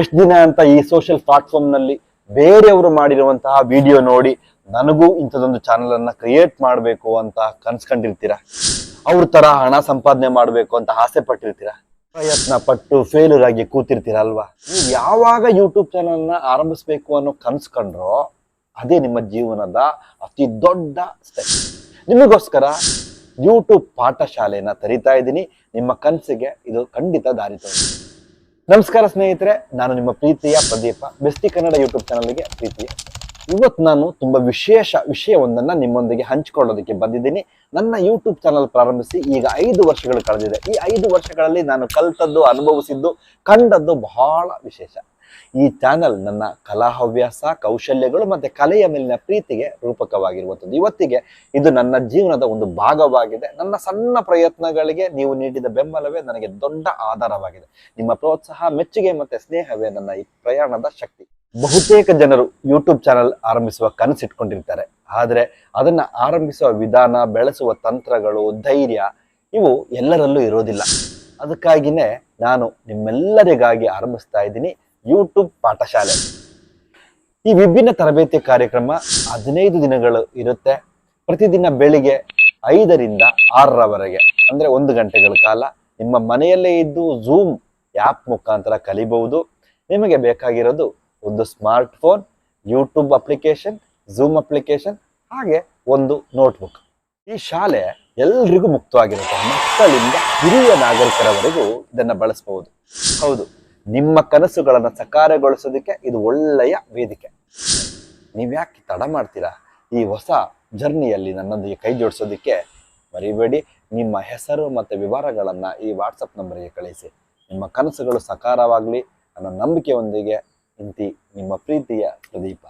ಎಷ್ಟು ದಿನ ಅಂತ ಈ ಸೋಷಿಯಲ್ ಪ್ಲಾಟ್ಫಾರ್ಮ್ನಲ್ಲಿ ಬೇರೆಯವರು ಮಾಡಿರುವಂತಹ ವಿಡಿಯೋ ನೋಡಿ ನನಗೂ ಇಂಥದೊಂದು ಚಾನಲ್ ಅನ್ನ ಕ್ರಿಯೇಟ್ ಮಾಡಬೇಕು ಅಂತ ಕನ್ಸ್ಕೊಂಡಿರ್ತೀರಾ? ಅವ್ರ ತರ ಹಣ ಸಂಪಾದನೆ ಮಾಡಬೇಕು ಅಂತ ಆಸೆ ಪಟ್ಟಿರ್ತೀರಾ? ಪ್ರಯತ್ನ ಪಟ್ಟು ಫೇಲ್ಯೂರ್ ಆಗಿ ಕೂತಿರ್ತೀರ ಅಲ್ವಾ? ನೀವು ಯಾವಾಗ ಯೂಟ್ಯೂಬ್ ಚಾನಲ್ನ ಆರಂಭಿಸ್ಬೇಕು ಅನ್ನೋ ಕನ್ಸ್ಕೊಂಡ್ರೋ ಅದೇ ನಿಮ್ಮ ಜೀವನದ ಅತಿ ದೊಡ್ಡ ಸ್ಟೆಪ್ ನಿಮಗೋಸ್ಕರ ಯೂಟ್ಯೂಬ್ ಪಾಠಶಾಲೆಯನ್ನ ತರಿತಾ ಇದ್ದೀನಿ. ನಿಮ್ಮ ಕನಸಿಗೆ ಇದು ಖಂಡಿತ ದಾರಿ ತೋರಿಸುತ್ತೆ. ನಮಸ್ಕಾರ ಸ್ನೇಹಿತರೆ, ನಾನು ನಿಮ್ಮ ಪ್ರೀತಿಯ ಪ್ರದೀಪ ಬೆಸ್ತಿ ಕನ್ನಡ ಯೂಟ್ಯೂಬ್ ಚಾನಲ್ಗೆ ಪ್ರೀತಿಯ. ಇವತ್ತು ನಾನು ತುಂಬಾ ವಿಶೇಷ ವಿಷಯವೊಂದನ್ನ ನಿಮ್ಮೊಂದಿಗೆ ಹಂಚಿಕೊಳ್ಳೋದಕ್ಕೆ ಬಂದಿದ್ದೀನಿ. ನನ್ನ ಯೂಟ್ಯೂಬ್ ಚಾನಲ್ ಪ್ರಾರಂಭಿಸಿ ಈಗ ಐದು ವರ್ಷಗಳು ಕಳೆದಿದೆ. ಈ ಐದು ವರ್ಷಗಳಲ್ಲಿ ನಾನು ಕಲ್ತದ್ದು, ಅನುಭವಿಸಿದ್ದು, ಕಂಡದ್ದು ಬಹಳ ವಿಶೇಷ. ಈ ಚಾನಲ್ ನನ್ನ ಕಲಾ ಹವ್ಯಾಸ, ಕೌಶಲ್ಯಗಳು ಮತ್ತೆ ಕಲೆಯ ಮೇಲಿನ ಪ್ರೀತಿಗೆ ರೂಪಕವಾಗಿರುವಂಥದ್ದು. ಇವತ್ತಿಗೆ ಇದು ನನ್ನ ಜೀವನದ ಒಂದು ಭಾಗವಾಗಿದೆ. ನನ್ನ ಸಣ್ಣ ಪ್ರಯತ್ನಗಳಿಗೆ ನೀವು ನೀಡಿದ ಬೆಂಬಲವೇ ನನಗೆ ದೊಡ್ಡ ಆಧಾರವಾಗಿದೆ. ನಿಮ್ಮ ಪ್ರೋತ್ಸಾಹ, ಮೆಚ್ಚುಗೆ ಮತ್ತೆ ಸ್ನೇಹವೇ ನನ್ನ ಈ ಪ್ರಯಾಣದ ಶಕ್ತಿ. ಬಹುತೇಕ ಜನರು ಯೂಟ್ಯೂಬ್ ಚಾನಲ್ ಆರಂಭಿಸುವ ಕನಸಿಟ್ಕೊಂಡಿರ್ತಾರೆ ಆದರೆ ಅದನ್ನು ಆರಂಭಿಸುವ ವಿಧಾನ, ಬೆಳೆಸುವ ತಂತ್ರಗಳು, ಧೈರ್ಯ ಇವು ಎಲ್ಲರಲ್ಲೂ ಇರೋದಿಲ್ಲ. ಅದಕ್ಕಾಗಿನೇ ನಾನು ನಿಮ್ಮೆಲ್ಲರಿಗಾಗಿ ಆರಂಭಿಸ್ತಾ ಇದ್ದೀನಿ. ಯೂಟ್ಯೂಬ್ ಪಾಠಶಾಲೆ. ಈ ವಿಭಿನ್ನ ತರಬೇತಿ ಕಾರ್ಯಕ್ರಮ ಹದಿನೈದು ದಿನಗಳು ಇರುತ್ತೆ. ಪ್ರತಿದಿನ ಬೆಳಿಗ್ಗೆ ಐದರಿಂದ ಆರರವರೆಗೆ, ಅಂದ್ರೆ ಒಂದು ಗಂಟೆಗಳ ಕಾಲ ನಿಮ್ಮ ಮನೆಯಲ್ಲೇ ಇದ್ದು ಝೂಮ್ ಆ್ಯಪ್ ಮುಖಾಂತರ ಕಲಿಬಹುದು. ನಿಮಗೆ ಬೇಕಾಗಿರೋದು ಒಂದು smart phone YouTube application zoom application ಹಾಗೆ ಒಂದು ನೋಟ್ಬುಕ್ ಈ ಶಾಲೆ ಎಲ್ರಿಗೂ ಮುಕ್ತವಾಗಿರುತ್ತೆ. ಮಕ್ಕಳಿಂದ ಹಿರಿಯ ನಾಗರಿಕರವರೆಗೂ ಇದನ್ನು ಬಳಸಬಹುದು. ಹೌದು. ನಿಮ್ಮ ಕನಸುಗಳನ್ನು ಸಕಾರಗೊಳಿಸೋದಕ್ಕೆ ಇದು ಒಳ್ಳೆಯ ವೇದಿಕೆ. ನೀವ್ಯಾಕೆ ತಡ ಮಾಡ್ತೀರಾ? ಈ ಹೊಸ ಜರ್ನಿಯಲ್ಲಿ ನನ್ನೊಂದಿಗೆ ಕೈ ಜೋಡಿಸೋದಕ್ಕೆ ಮರಿಬೇಡಿ. ನಿಮ್ಮ ಹೆಸರು ಮತ್ತು ವಿವರಗಳನ್ನು ಈ ವಾಟ್ಸಪ್ ನಂಬರಿಗೆ ಕಳಿಸಿ. ನಿಮ್ಮ ಕನಸುಗಳು ಸಕಾರವಾಗಲಿ ಅನ್ನೋ ನಂಬಿಕೆಯೊಂದಿಗೆ ಇಂತಿ ನಿಮ್ಮ ಪ್ರೀತಿಯ ಪ್ರದೀಪ.